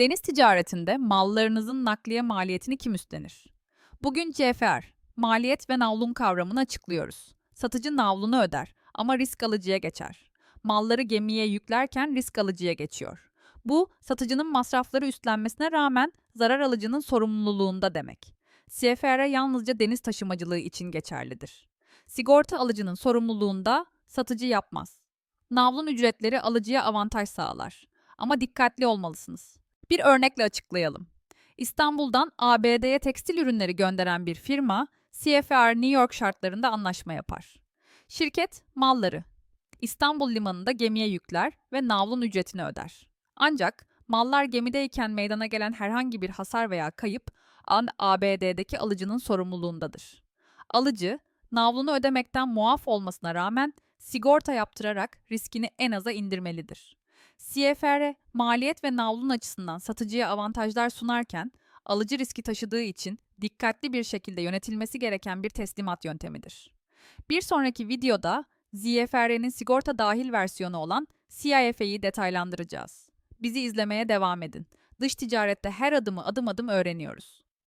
Deniz ticaretinde mallarınızın nakliye maliyetini kim üstlenir? Bugün CFR, maliyet ve navlun kavramını açıklıyoruz. Satıcı navlunu öder ama risk alıcıya geçer. Malları gemiye yüklerken risk alıcıya geçiyor. Bu, satıcının masrafları üstlenmesine rağmen zarar alıcının sorumluluğunda demek. CFR yalnızca deniz taşımacılığı için geçerlidir. Sigorta alıcının sorumluluğunda satıcı yapmaz. Navlun ücretleri alıcıya avantaj sağlar. Ama dikkatli olmalısınız. Bir örnekle açıklayalım. İstanbul'dan ABD'ye tekstil ürünleri gönderen bir firma, CFR New York şartlarında anlaşma yapar. Şirket malları İstanbul limanında gemiye yükler ve navlun ücretini öder. Ancak mallar gemideyken meydana gelen herhangi bir hasar veya kayıp an ABD'deki alıcının sorumluluğundadır. Alıcı, navlunu ödemekten muaf olmasına rağmen sigorta yaptırarak riskini en aza indirmelidir. CFR, maliyet ve navlun açısından satıcıya avantajlar sunarken, alıcı riski taşıdığı için dikkatli bir şekilde yönetilmesi gereken bir teslimat yöntemidir. Bir sonraki videoda ZFR'nin sigorta dahil versiyonu olan CIF'yi detaylandıracağız. Bizi izlemeye devam edin. Dış ticarette her adımı adım adım öğreniyoruz.